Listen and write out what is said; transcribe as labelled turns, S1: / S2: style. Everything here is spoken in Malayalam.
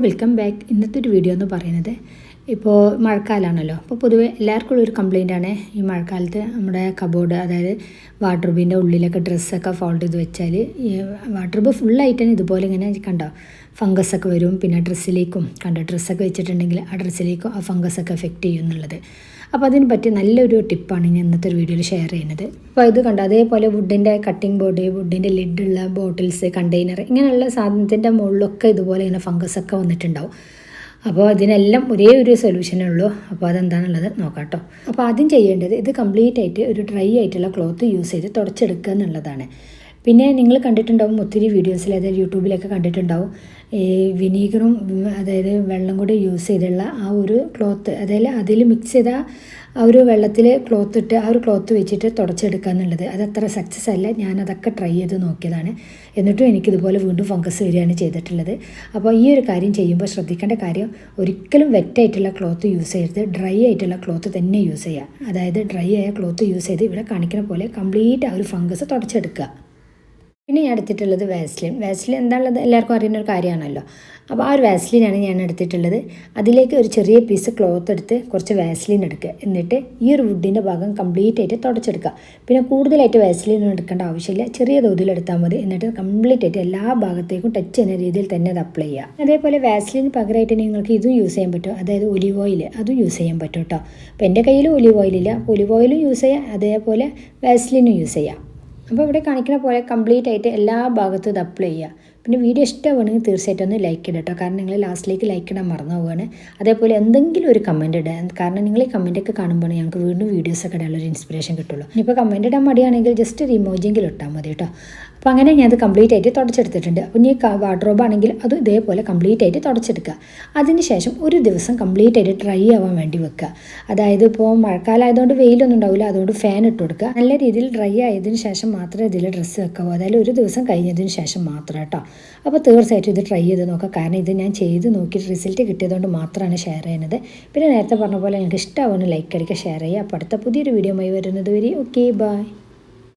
S1: വെൽക്കം ബാക്ക് ഇന്നത്തെ ഒരു വീഡിയോ എന്ന് പറയുന്നത് ഇപ്പോൾ മഴക്കാലമാണല്ലോ അപ്പോൾ പൊതുവേ എല്ലാവർക്കും ഉള്ളൊരു കംപ്ലൈന്റ് ആണ് ഈ മഴക്കാലത്ത് നമ്മുടെ കബോർഡ് അതായത് വാട്ടർ ബീന്റെ ഉള്ളിലൊക്കെ ഡ്രസ്സൊക്കെ ഫോൾഡ് ചെയ്ത് വെച്ചാൽ ഈ വാട്ടർബ് ഫുള്ളായിട്ട് തന്നെ ഇതുപോലെ ഇങ്ങനെ കണ്ടോ? ഫംഗസ് ഒക്കെ വരും പിന്നെ ഡ്രസ്സിലേക്കും കണ്ടോ? ഡ്രസ്സൊക്കെ വെച്ചിട്ടുണ്ടെങ്കിൽ ആ ഡ്രസ്സിലേക്കും ആ ഫംഗസ് ഒക്കെ എഫക്റ്റ് ചെയ്യും എന്നുള്ളത്. അപ്പോൾ അതിന് പറ്റിയ നല്ലൊരു ടിപ്പാണ് ഞാൻ ഇന്നത്തെ ഒരു വീഡിയോയിൽ ഷെയർ ചെയ്യുന്നത്. അപ്പോൾ ഇത് കണ്ടോ? അതേപോലെ വുഡിന്റെ കട്ടിംഗ് ബോർഡ് വുഡിന്റെ ലിഡുള്ള ബോട്ടിൽസ് കണ്ടെയ്നർ ഇങ്ങനെയുള്ള സാധനത്തിന്റെ മുകളിലൊക്കെ ഇതുപോലെ ഇങ്ങനെ ഫംഗസ് ഒക്കെ വന്നിട്ടുണ്ടാവും. അപ്പോൾ അതിനെല്ലാം ഒരേ ഒരു സൊല്യൂഷനേ ഉള്ളൂ. അപ്പോൾ അതെന്താണെന്നുള്ളത് നോക്കാം കേട്ടോ അപ്പോൾ ആദ്യം ചെയ്യേണ്ടത് ഇത് കംപ്ലീറ്റ് ആയിട്ട് ഒരു ഡ്രൈ ആയിട്ടുള്ള ക്ലോത്ത് യൂസ് ചെയ്ത് തുടച്ചെടുക്കുക എന്നുള്ളതാണ്. പിന്നെ നിങ്ങൾ കണ്ടിട്ടുണ്ടാവും ഒത്തിരി വീഡിയോസിൽ അതായത് യൂട്യൂബിലൊക്കെ കണ്ടിട്ടുണ്ടാവും. ഈ വിനീഗറും അതായത് വെള്ളം കൂടി യൂസ് ചെയ്തുള്ള ആ ഒരു ക്ലോത്ത് അതായത് അതിൽ മിക്സ് ചെയ്ത ആ ഒരു വെള്ളത്തിൽ ക്ലോത്ത് ഇട്ട് ആ ഒരു ക്ലോത്ത് വെച്ചിട്ട് തുടച്ചെടുക്കുക എന്നുള്ളത്. അത് അത്ര സക്സസ് അല്ല. ഞാനതൊക്കെ ട്രൈ ചെയ്ത് നോക്കിയതാണ്. എന്നിട്ടും എനിക്കിതുപോലെ വീണ്ടും ഫംഗസ് വരികയാണ് ചെയ്തിട്ടുള്ളത്. അപ്പോൾ ഈ ഒരു കാര്യം ചെയ്യുമ്പോൾ ശ്രദ്ധിക്കേണ്ട കാര്യം ഒരിക്കലും വെറ്റായിട്ടുള്ള ക്ലോത്ത് യൂസ് ചെയ്യരുത്. ഡ്രൈ ആയിട്ടുള്ള ക്ലോത്ത് തന്നെ യൂസ് ചെയ്യുക. അതായത് ഡ്രൈ ആയ ക്ലോത്ത് യൂസ് ചെയ്ത് ഇവിടെ കാണിക്കുന്ന പോലെ കംപ്ലീറ്റ് ആ ഒരു ഫംഗസ് തുടച്ചെടുക്കുക. പിന്നെ ഞാൻ എടുത്തിട്ടുള്ളത് വാസ്ലിൻ വാസ്ലിൻ എന്താണുള്ളത് എല്ലാവർക്കും അറിയുന്ന ഒരു കാര്യമാണല്ലോ. അപ്പോൾ ആ ഒരു വാസ്ലിനാണ് ഞാൻ എടുത്തിട്ടുള്ളത്. അതിലേക്ക് ഒരു ചെറിയ പീസ് ക്ലോത്ത് എടുത്ത് കുറച്ച് വാസ്ലിൻ എടുക്കുക. എന്നിട്ട് ഈ ഒരു വുഡിന്റെ ഭാഗം കംപ്ലീറ്റ് ആയിട്ട് തുടച്ചെടുക്കുക. പിന്നെ കൂടുതലായിട്ട് വാസ്ലിൻ എടുക്കേണ്ട ആവശ്യമില്ല. ചെറിയ തോതിൽ എടുത്താൽ മതി. എന്നിട്ട് കംപ്ലീറ്റ് ആയിട്ട് എല്ലാ ഭാഗത്തേക്കും ടച്ച് ചെയ്യുന്ന രീതിയിൽ തന്നെ അത് അപ്ലൈ ചെയ്യുക. അതേപോലെ വാസ്ലിന് പകരമായിട്ട് നിങ്ങൾക്ക് ഇതും യൂസ് ചെയ്യാൻ പറ്റും. അതായത് ഒലിവ് ഓയിൽ അതും യൂസ് ചെയ്യാൻ പറ്റും കേട്ടോ. അപ്പോൾ എന്റെ കയ്യിൽ ഒലിവ് ഓയിലില്ല ഒലിവ് ഓയിലും യൂസ് ചെയ്യാം. അതേപോലെ വാസ്ലിനും യൂസ് ചെയ്യാം. അപ്പോൾ ഇവിടെ കാണിക്കുന്ന പോലെ കംപ്ലീറ്റ് ആയിട്ട് എല്ലാ ഭാഗത്തും ഇത് അപ്ലൈ ചെയ്യുക. പിന്നെ വീഡിയോ ഇഷ്ടമാണെങ്കിൽ തീർച്ചയായിട്ടും ഒന്ന് ലൈക്ക് ഇടുക കേട്ടോ കാരണം നിങ്ങൾ ലാസ്റ്റിലേക്ക് ലൈക്ക് ഇടാൻ മറന്നു പോവുകയാണ് അതേപോലെ എന്തെങ്കിലും ഒരു കമന്റ് ഇടുക. കാരണം നിങ്ങൾ ഈ കമന്റൊക്കെ കാണുമ്പോൾ ഞങ്ങൾക്ക് വീണ്ടും വീഡിയോസൊക്കെ ഇടാനുള്ള ഒരു ഇൻസ്പിറേഷൻ കിട്ടുള്ളൂ. ഇനിയിപ്പോൾ കമന്റ് ഇടാൻ മടിയാണെങ്കിൽ ജസ്റ്റ് ഒരു ഇമോജിയെങ്കിലും ഇട്ടാൽ മതി കേട്ടോ അപ്പോൾ അങ്ങനെ ഞാൻ അത് കംപ്ലീറ്റ് ആയിട്ട് തുടച്ചെടുത്തിട്ടുണ്ട്. അപ്പോൾ ഇനി വാർഡ്രോബ് ആണെങ്കിൽ അത് ഇതേപോലെ കംപ്ലീറ്റ് ആയിട്ട് തുടച്ചെടുക്കുക. അതിനുശേഷം ഒരു ദിവസം കംപ്ലീറ്റ് ആയിട്ട് ഡ്രൈ ആവാൻ വേണ്ടി വെക്കുക. അതായത് ഇപ്പോൾ മഴക്കാലമായതുകൊണ്ട് വെയിലൊന്നും ഉണ്ടാവില്ല അതുകൊണ്ട് ഫാൻ ഇട്ട് കൊടുക്കുക. നല്ല രീതിയിൽ ഡ്രൈ ആയതിന് ശേഷം മാത്രമേ ഇതിൽ ഡ്രസ്സ് വെക്കാവൂ അതായത് ഒരു ദിവസം കഴിഞ്ഞതിന് ശേഷം മാത്രം കേട്ടോ. അപ്പോൾ തീർച്ചയായിട്ടും ഇത് ട്രൈ ചെയ്ത് നോക്കുക. കാരണം ഇത് ഞാൻ ചെയ്ത് നോക്കിയിട്ട് റിസൾട്ട് കിട്ടിയതുകൊണ്ട് മാത്രമാണ് ഷെയർ ചെയ്യുന്നത്. പിന്നെ നേരത്തെ പറഞ്ഞ പോലെ നിങ്ങൾക്ക് ഇഷ്ടമാവുന്ന ലൈക്ക് അടിക്കുക ഷെയർ ചെയ്യുക. അപ്പോൾ അടുത്ത പുതിയൊരു വീഡിയോ ആയി വരുന്നത് വരെ ഓക്കെ ബൈ